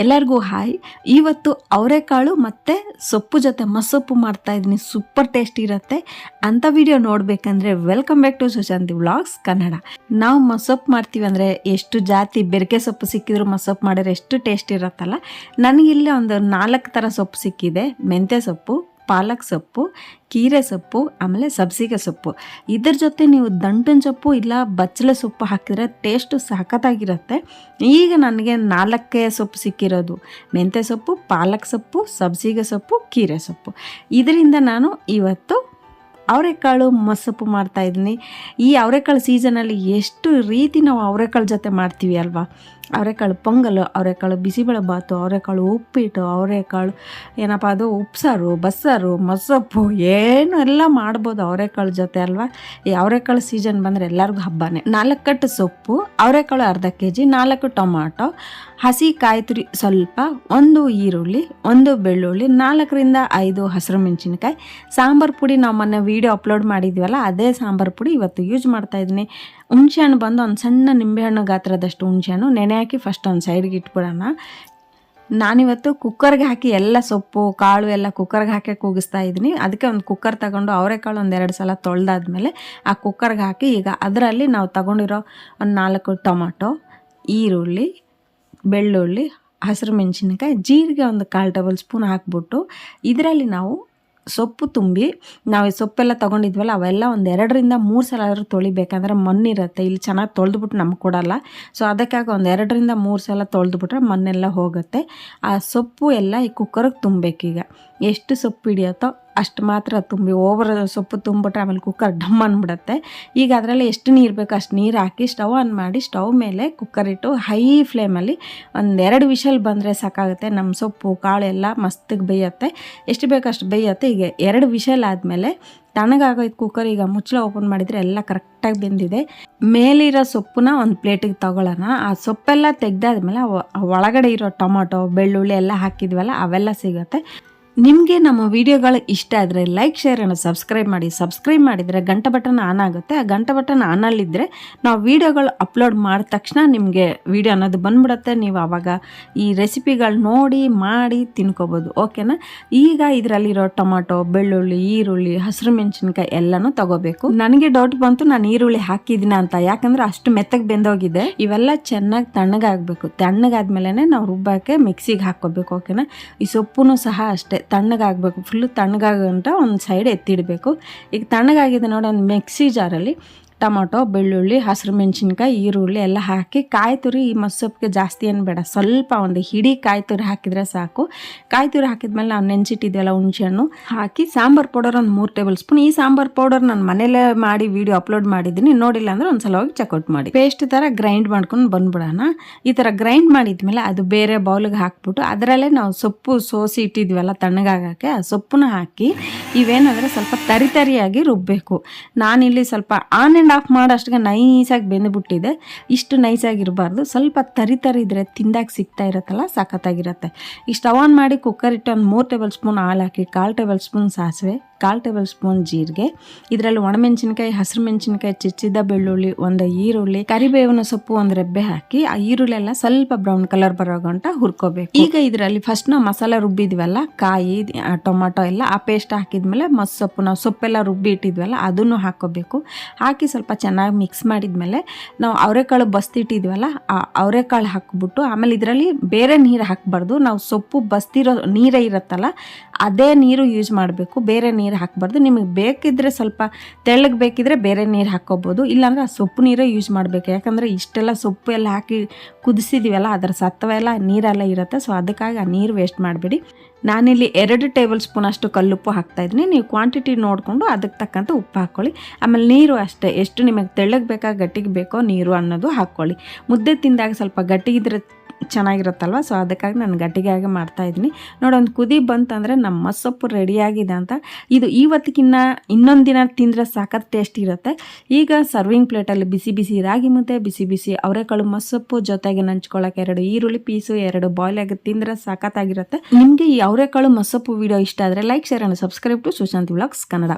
ಎಲ್ಲರಿಗೂ ಹಾಯ್. ಇವತ್ತು ಅವರೆಕಾಳು ಮತ್ತು ಸೊಪ್ಪು ಜೊತೆ ಮಸೊಪ್ಪು ಮಾಡ್ತಾ ಇದ್ದೀನಿ. ಸೂಪರ್ ಟೇಸ್ಟ್ ಇರುತ್ತೆ. ಅಂಥ video ನೋಡಬೇಕಂದ್ರೆ welcome back to Sushanti vlogs Kannada. ನಾವು ಮಸೊಪ್ಪು ಮಾಡ್ತೀವಿ ಅಂದರೆ ಎಷ್ಟು ಜಾತಿ ಬೆರಕೆ ಸೊಪ್ಪು ಸಿಕ್ಕಿದ್ರು ಮಸೊಪ್ಪು ಮಾಡಿದ್ರೆ ಎಷ್ಟು ಟೇಸ್ಟ್ ಇರುತ್ತಲ್ಲ? ನನಗಿಲ್ಲಿ ಒಂದು ನಾಲ್ಕು ಥರ ಸೊಪ್ಪು ಸಿಕ್ಕಿದೆ. ಮೆಂತ್ಯ ಸೊಪ್ಪು ಪಾಲಕ್ ಸೊಪ್ಪು, ಕೀರೆ ಸೊಪ್ಪು, ಆಮೇಲೆ ಸಬ್ಸಿಗೆ ಸೊಪ್ಪು. ಇದ್ರ ಜೊತೆ ನೀವು ದಂಟಿನ ಸೊಪ್ಪು ಇಲ್ಲ ಬಚ್ಚಲ ಸೊಪ್ಪು ಹಾಕಿದ್ರೆ ಟೇಸ್ಟು ಸಖತ್ತಾಗಿರುತ್ತೆ. ಈಗ ನನಗೆ ನಾಲ್ಕೇ ಸೊಪ್ಪು ಸಿಕ್ಕಿರೋದು. ಮೆಂತ್ಯ ಸೊಪ್ಪು, ಪಾಲಕ್ ಸೊಪ್ಪು, ಸಬ್ಸಿಗೆ ಸೊಪ್ಪು, ಕೀರೆ ಸೊಪ್ಪು. ಇದರಿಂದ ನಾನು ಇವತ್ತು ಅವರೆಕಾಳು ಮಾಡ್ತಾ ಇದ್ದೀನಿ. ಈ ಅವರೆಕಾಳು ಸೀಸನಲ್ಲಿ ಎಷ್ಟು ರೀತಿ ನಾವು ಅವರೆಕಾಳು ಜೊತೆ ಮಾಡ್ತೀವಿ ಅಲ್ವಾ? ಅವರೆಕಾಳು ಪೊಂಗಲ್, ಅವರೆಕಾಳು ಬಿಸಿಬೇಳೆ ಬಾತು, ಅವರೆಕಾಳು ಉಪ್ಪಿಟ್ಟು, ಅವರೆಕಾಳು ಏನಪ್ಪ ಅದು ಉಪ್ಸಾರು, ಬಸ್ಸಾರು ಮೊಸಪ್ಪು ಏನು ಎಲ್ಲ ಮಾಡ್ಬೋದು ಅವರೆಕಾಳು ಜೊತೆ ಅಲ್ವಾ? ಈ ಅವರೆಕಾಳು ಸೀಸನ್ ಬಂದರೆ ಎಲ್ಲರಿಗೂ ಹಬ್ಬನೇ. ನಾಲ್ಕು ಕಟ್ಟು ಸೊಪ್ಪು, ಅವರೆಕಾಳು ಅರ್ಧ ಕೆ ಜಿ ನಾಲ್ಕು ಟೊಮಾಟೊ, ಹಸಿ ಕಾಯಿ ತುರಿ ಸ್ವಲ್ಪ, ಒಂದು ಈರುಳ್ಳಿ, ಒಂದು ಬೆಳ್ಳುಳ್ಳಿ, ನಾಲ್ಕರಿಂದ ಐದು ಹಸಿರು ಮೆಣಸಿನ್ಕಾಯಿ, ಸಾಂಬಾರು ಪುಡಿ ನಾವು ಮೊನ್ನೆ ವೀಡಿಯೋ ಅಪ್ಲೋಡ್ ಮಾಡಿದ್ವಲ್ಲ, ಅದೇ ಸಾಂಬಾರು ಪುಡಿ ಇವತ್ತು ಯೂಸ್ ಮಾಡ್ತಾ ಇದ್ದೀನಿ. ಹುಣ್ಸೆಹಣ್ಣು ಬಂದು ಒಂದು ಸಣ್ಣ ನಿಂಬೆಹಣ್ಣು ಗಾತ್ರದಷ್ಟು ಹುಣ್ಸೆಹಣ್ಣು, ನೆನೆ ಹಾಕಿ ಫಸ್ಟ್ ಒಂದು ಸೈಡ್ಗೆ ಇಟ್ಬಿಡೋಣ. ನಾನಿವತ್ತು ಕುಕ್ಕರ್ಗೆ ಹಾಕಿ ಎಲ್ಲ ಸೊಪ್ಪು, ಕಾಳು ಎಲ್ಲ ಕುಕ್ಕರ್ಗೆ ಹಾಕಿ ಕೂಗಿಸ್ತಾ ಇದ್ದೀನಿ. ಅದಕ್ಕೆ ಒಂದು ಕುಕ್ಕರ್ ತಗೊಂಡು ಅವರೆಕಾಳು ಒಂದು ಎರಡು ಸಲ ತೊಳೆದಾದ್ಮೇಲೆ ಆ ಕುಕ್ಕರ್ಗೆ ಹಾಕಿ ಈಗ ಅದರಲ್ಲಿ ನಾವು ತಗೊಂಡಿರೋ ಒಂದು ನಾಲ್ಕು ಟೊಮೊಟೊ, ಈರುಳ್ಳಿ, ಬೆಳ್ಳುಳ್ಳಿ, ಹಸಿರು ಮೆಣಸಿನಕಾಯಿ, ಜೀರಿಗೆ ಒಂದು ಕಾಲು ಟೇಬಲ್ ಸ್ಪೂನ್ ಹಾಕ್ಬಿಟ್ಟು ಇದರಲ್ಲಿ ನಾವು ಸೊಪ್ಪು ತುಂಬಿ ನಾವು ಸೊಪ್ಪೆಲ್ಲ ತೊಗೊಂಡಿದ್ವಲ್ಲ, ಅವೆಲ್ಲ ಒಂದು ಎರಡರಿಂದ ಮೂರು ಸಲ ಆದರೂ ತೊಳಿಬೇಕಂದ್ರೆ ಮಣ್ಣಿರುತ್ತೆ. ಇಲ್ಲಿ ಚೆನ್ನಾಗಿ ತೊಳೆದ್ಬಿಟ್ಟು ನಮ್ಗೆ ಕೊಡೋಲ್ಲ. ಸೊ ಅದಕ್ಕಾಗಿ ಒಂದು ಎರಡರಿಂದ ಮೂರು ಸಲ ತೊಳೆದ್ಬಿಟ್ರೆ ಮಣ್ಣೆಲ್ಲ ಹೋಗುತ್ತೆ. ಆ ಸೊಪ್ಪು ಎಲ್ಲ ಈ ಕುಕ್ಕರ್ಗೆ ತುಂಬಬೇಕೀಗ ಎಷ್ಟು ಸೊಪ್ಪು ಹಿಡಿಯುತ್ತೋ ಅಷ್ಟು ಮಾತ್ರ ತುಂಬಿ ಓವರ್ ಸೊಪ್ಪು ತುಂಬಿಟ್ರೆ ಆಮೇಲೆ ಕುಕ್ಕರ್ ಡಮ್ ಅಂದ್ಬಿಡುತ್ತೆ ಈಗ ಅದರಲ್ಲಿ ಎಷ್ಟು ನೀರು ಬೇಕು ಅಷ್ಟು ನೀರು ಹಾಕಿ ಸ್ಟವ್ ಆನ್ ಮಾಡಿ ಸ್ಟವ್ ಮೇಲೆ ಕುಕ್ಕರ್ ಇಟ್ಟು ಹೈ ಫ್ಲೇಮಲ್ಲಿ ಒಂದೆರಡು ವಿಷಲ್ ಬಂದರೆ ಸಾಕಾಗುತ್ತೆ. ನಮ್ಮ ಸೊಪ್ಪು ಕಾಳೆಲ್ಲ ಮಸ್ತಿಗೆ ಬೇಯುತ್ತೆ. ಎಷ್ಟು ಬೇಕು ಅಷ್ಟು ಬೇಯುತ್ತೆ. ಈಗ ಎರಡು ವಿಷಲ್ ಆದಮೇಲೆ ತಣ್ಣಗಾಗೋಯ್ತು ಕುಕ್ಕರ್ ಈಗ ಮುಚ್ಚಳ ಓಪನ್ ಮಾಡಿದರೆ ಎಲ್ಲ ಕರೆಕ್ಟಾಗಿ ಬೆಂದಿದೆ. ಮೇಲಿರೋ ಸೊಪ್ಪನ್ನ ಒಂದು ಪ್ಲೇಟಿಗೆ ತಗೊಳ್ಳೋಣ. ಆ ಸೊಪ್ಪೆಲ್ಲ ತೆಗ್ದಾದ್ಮೇಲೆ ಒಳಗಡೆ ಇರೋ ಟೊಮೊಟೊ, ಬೆಳ್ಳುಳ್ಳಿ ಎಲ್ಲ ಹಾಕಿದ್ವಲ್ಲ, ಅವೆಲ್ಲ ಸಿಗುತ್ತೆ. ನಿಮಗೆ ನಮ್ಮ ವಿಡಿಯೋಗಳು ಇಷ್ಟ ಆದರೆ ಲೈಕ್ ಶೇರ್ ಅನ್ನು ಸಬ್ಸ್ಕ್ರೈಬ್ ಮಾಡಿ ಸಬ್ಸ್ಕ್ರೈಬ್ ಮಾಡಿದರೆ ಗಂಟೆ ಬಟನ್ ಆನ್ ಆಗುತ್ತೆ. ಆ ಗಂಟ ಬಟನ್ ಆನಲ್ಲಿದ್ದರೆ ನಾವು ವಿಡಿಯೋಗಳು ಅಪ್ಲೋಡ್ ಮಾಡಿದ ತಕ್ಷಣ ನಿಮಗೆ ವಿಡಿಯೋ ಅನ್ನೋದು ಬಂದ್ಬಿಡುತ್ತೆ. ನೀವು ಆವಾಗ ಈ ರೆಸಿಪಿಗಳು ನೋಡಿ, ಮಾಡಿ ತಿನ್ಕೋಬೋದು. ಓಕೆನಾ ಈಗ ಇದರಲ್ಲಿರೋ ಟೊಮಾಟೊ, ಬೆಳ್ಳುಳ್ಳಿ, ಈರುಳ್ಳಿ, ಹಸಿರು ಮೆಣಸಿನ್ಕಾಯಿ ಎಲ್ಲನೂ ತಗೋಬೇಕು. ನನಗೆ ಡೌಟ್ ಬಂತು, ನಾನು ಈರುಳ್ಳಿ ಹಾಕಿದ್ದೀನ ಅಂತ. ಯಾಕಂದರೆ ಅಷ್ಟು ಮೆತ್ತಗೆ ಬೆಂದೋಗಿದೆ. ಇವೆಲ್ಲ ಚೆನ್ನಾಗಿ ತಣ್ಣಗಾಗಬೇಕು. ತಣ್ಣಗಾದ್ಮೇಲೆ ನಾವು ರುಬ್ಬಕ್ಕೆ ಮಿಕ್ಸಿಗೆ ಹಾಕ್ಕೋಬೇಕು. ಓಕೆನಾ ಈ ಸೊಪ್ಪು ಸಹ ಅಷ್ಟೇ. ತಣ್ಣಗಾಗಬೇಕು ಫುಲ್ಲು ತಣ್ಣಗಾಗಂಟ ಒಂದು ಸೈಡ್ ಎತ್ತಿಡಬೇಕು. ಈಗ ತಣ್ಣಗಾಗಿದೆ ನೋಡಿ ಒಂದು ಮಿಕ್ಸಿ ಜಾರಲ್ಲಿ ಟೊಮೊಟೊ, ಬೆಳ್ಳುಳ್ಳಿ, ಹಸಿರು ಮೆಣಸಿನ್ಕಾಯಿ, ಈರುಳ್ಳಿ ಎಲ್ಲ ಹಾಕಿ ಕಾಯಿ ತುರಿ ಈ ಮಸೊಪ್ಪಿಗೆ ಜಾಸ್ತಿ ಏನು ಬೇಡ. ಸ್ವಲ್ಪ ಒಂದು ಹಿಡಿ ಕಾಯಿ ತುರಿ ಹಾಕಿದರೆ ಸಾಕು. ಕಾಯಿ ತುರಿ ಹಾಕಿದ್ಮೇಲೆ ನಾವು ನೆಂಚಿಟ್ಟಿದ್ದೆಲ್ಲ ಹುಣಸೆಹಣ್ಣು. ಹಾಕಿ ಸಾಂಬಾರು ಪೌಡರ್ ಒಂದು ಮೂರು ಟೇಬಲ್ ಸ್ಪೂನ್. ಈ ಸಾಂಬಾರು ಪೌಡರ್ ನಾನು ಮನೇಲೇ ಮಾಡಿ ವಿಡಿಯೋ ಅಪ್ಲೋಡ್ ಮಾಡಿದ್ದೀನಿ. ನೋಡಿಲ್ಲ ಅಂದರೆ ಒಂದು ಸಲ ಹೋಗಿ ಚೆಕ್ಔಟ್ ಮಾಡಿ. ಪೇಸ್ಟ್ ಥರ ಗ್ರೈಂಡ್ ಮಾಡ್ಕೊಂಡು ಬಂದ್ಬಿಡೋಣ. ಈ ಥರ ಗ್ರೈಂಡ್ ಮಾಡಿದ್ಮೇಲೆ ಅದು ಬೇರೆ ಬೌಲ್ಗೆ ಹಾಕ್ಬಿಟ್ಟು ಅದರಲ್ಲೇ ನಾವು ಸೊಪ್ಪು ಸೋಸಿ ಇಟ್ಟಿದ್ವಲ್ಲ ತಣ್ಣಗಾಗಕ್ಕೆ, ಆ ಸೊಪ್ಪನ್ನ ಹಾಕಿ ಇವೇನಂದರೆ ಸ್ವಲ್ಪ ತರಿತರಿಯಾಗಿ ರುಬ್ಬಬೇಕು ನಾನಿಲ್ಲಿ ಸ್ವಲ್ಪ ಆನ್ ಆ್ಯಂಡ್ ಆಫ್ ಮಾಡೋಷ್ಟಿಗೆ ನೈಸಾಗಿ ಬೆಂದುಬಿಟ್ಟಿದೆ. ಇಷ್ಟು ನೈಸಾಗಿರಬಾರ್ದು ಸ್ವಲ್ಪ ತರಿ ತರಿ ಇದ್ರೆ ತಿಂದಾಗ ಸಿಗ್ತಾ ಇರುತ್ತಲ್ಲ, ಸಖತ್ತಾಗಿರುತ್ತೆ. ಇಷ್ಟು ಆನ್ ಮಾಡಿ ಕುಕ್ಕರ್ ಇಟ್ಟು ಒಂದು ಮೂರು ಟೇಬಲ್ ಸ್ಪೂನ್ ಹಾಲು ಹಾಕಿ, ಕಾಲು ಟೇಬಲ್ ಸ್ಪೂನ್ ಸಾಸಿವೆ. ಕಾಲು ಟೇಬಲ್ ಸ್ಪೂನ್ ಜೀರಿಗೆ. ಇದರಲ್ಲಿ ಒಣಮೆಣಸಿನ್ಕಾಯಿ, ಹಸಿರು ಮೆಣಸಿನಕಾಯಿ, ಚಿಚ್ಚಿದ ಬೆಳ್ಳುಳ್ಳಿ, ಒಂದು ಈರುಳ್ಳಿ, ಕರಿಬೇವಿನ ಸೊಪ್ಪು ಒಂದು ರೆಬ್ಬೆ ಹಾಕಿ, ಆ ಈರುಳ್ಳಿ ಎಲ್ಲ ಸ್ವಲ್ಪ ಬ್ರೌನ್ ಕಲರ್ ಬರೋ ಗಂಟ ಹುರ್ಕೋಬೇಕು. ಈಗ ಇದರಲ್ಲಿ ಫಸ್ಟ್ ನಾವು ಮಸಾಲೆ ರುಬ್ಬಿದ್ವಲ್ಲ, ಕಾಯಿ ಟೊಮಾಟೊ ಎಲ್ಲ, ಆ ಪೇಸ್ಟ್ ಹಾಕಿದ್ಮೇಲೆ ಮಸ್ ಸೊಪ್ಪು, ನಾವು ಸೊಪ್ಪೆಲ್ಲ ರುಬ್ಬಿ ಇಟ್ಟಿದ್ವಲ್ಲ, ಅದನ್ನು ಹಾಕೋಬೇಕು. ಹಾಕಿ ಸ್ವಲ್ಪ ಚೆನ್ನಾಗಿ ಮಿಕ್ಸ್ ಮಾಡಿದ್ಮೇಲೆ, ನಾವು ಅವರೆಕಾಳು ಬಸ್ತಿಟ್ಟಿದ್ವಲ್ಲ, ಆ ಅವರೆಕಾಳು ಹಾಕ್ಬಿಟ್ಟು, ಆಮೇಲೆ ಇದರಲ್ಲಿ ಬೇರೆ ನೀರು ಹಾಕಬಾರ್ದು. ನಾವು ಸೊಪ್ಪು ಬಸ್ತಿರೋ ನೀರೇ ಇರುತ್ತಲ್ಲ, ಅದೇ ನೀರು ಯೂಸ್ ಮಾಡಬೇಕು. ಬೇರೆ ನೀರು ಹಾಕಬಾರ್ದು. ನಿಮಗೆ ಬೇಕಿದ್ರೆ ಸ್ವಲ್ಪ ತೆಳ್ಳಗೆ ಬೇಕಿದ್ರೆ ಬೇರೆ ನೀರು ಹಾಕ್ಕೋಬೋದು. ಇಲ್ಲಾಂದ್ರೆ ಆ ಸೊಪ್ಪು ನೀರೇ ಯೂಸ್ ಮಾಡಬೇಕು. ಯಾಕಂದರೆ ಇಷ್ಟೆಲ್ಲ ಸೊಪ್ಪು ಎಲ್ಲ ಹಾಕಿ ಕುದಿಸಿದೀವಲ್ಲ, ಅದರ ಸತ್ವ ಎಲ್ಲ ನೀರೆಲ್ಲ ಇರುತ್ತೆ. ಸೊ ಅದಕ್ಕಾಗಿ ಆ ನೀರು ವೇಸ್ಟ್ ಮಾಡಬೇಡಿ. ನಾನಿಲ್ಲಿ ಎರಡು ಟೇಬಲ್ ಸ್ಪೂನ್ ಅಷ್ಟು ಕಲ್ಲುಪ್ಪು ಹಾಕ್ತಾಯಿದ್ದೀನಿ ನೀವು ಕ್ವಾಂಟಿಟಿ ನೋಡಿಕೊಂಡು ಅದಕ್ಕೆ ತಕ್ಕಂಥ ಉಪ್ಪು ಹಾಕ್ಕೊಳ್ಳಿ. ಆಮೇಲೆ ನೀರು ಅಷ್ಟೇ. ಎಷ್ಟು ನಿಮಗೆ ತೆಳ್ಳಗೆ ಬೇಕಾ, ಗಟ್ಟಿಗೆ ಬೇಕೋ ನೀರು ಅನ್ನೋದು ಹಾಕ್ಕೊಳ್ಳಿ. ಮುದ್ದೆ ತಿಂದಾಗ ಸ್ವಲ್ಪ ಗಟ್ಟಿಗಿದ್ರೆ ಚೆನ್ನಾಗಿರುತ್ತಲ್ವ? ಸೊ ಅದಕ್ಕಾಗಿ ನಾನು ಗಟ್ಟಿಗೆ ಮಾಡ್ತಾ ಇದ್ದೀನಿ. ನೋಡಿ, ಒಂದು ಕುದಿ ಬಂತಂದರೆ ನಮ್ಮ ಮಸ್ಸೊಪ್ಪು ರೆಡಿಯಾಗಿದೆ ಅಂತ. ಇದು ಇವತ್ತಿಗಿನ್ನ ಇನ್ನೊಂದು ದಿನ ತಿಂದರೆ ಸಾಕತ್ ಟೇಸ್ಟ್ ಇರುತ್ತೆ. ಈಗ ಸರ್ವಿಂಗ್ ಪ್ಲೇಟಲ್ಲಿ ಬಿಸಿ ಬಿಸಿ ರಾಗಿ ಮುದ್ದೆ, ಬಿಸಿ ಬಿಸಿ ಅವರೆಕಾಳು ಮಸ್ಸೊಪ್ಪು ಜೊತೆಗೆ ನಂಚ್ಕೊಳ್ಳೋಕೆ ಎರಡು ಈರುಳ್ಳಿ ಪೀಸು, ಎರಡು ಬಾಯ್ಲ್ ಆಗಿ ತಿಂದರೆ ಸಾಕತ್ತಾಗಿರುತ್ತೆ ನಿಮಗೆ ಈ ಅವರೆಕಾಳು ಮಸ್ಸೊಪ್ಪು ವಿಡಿಯೋ ಇಷ್ಟ ಆದರೆ like share and subscribe to Sushant vlogs Kannada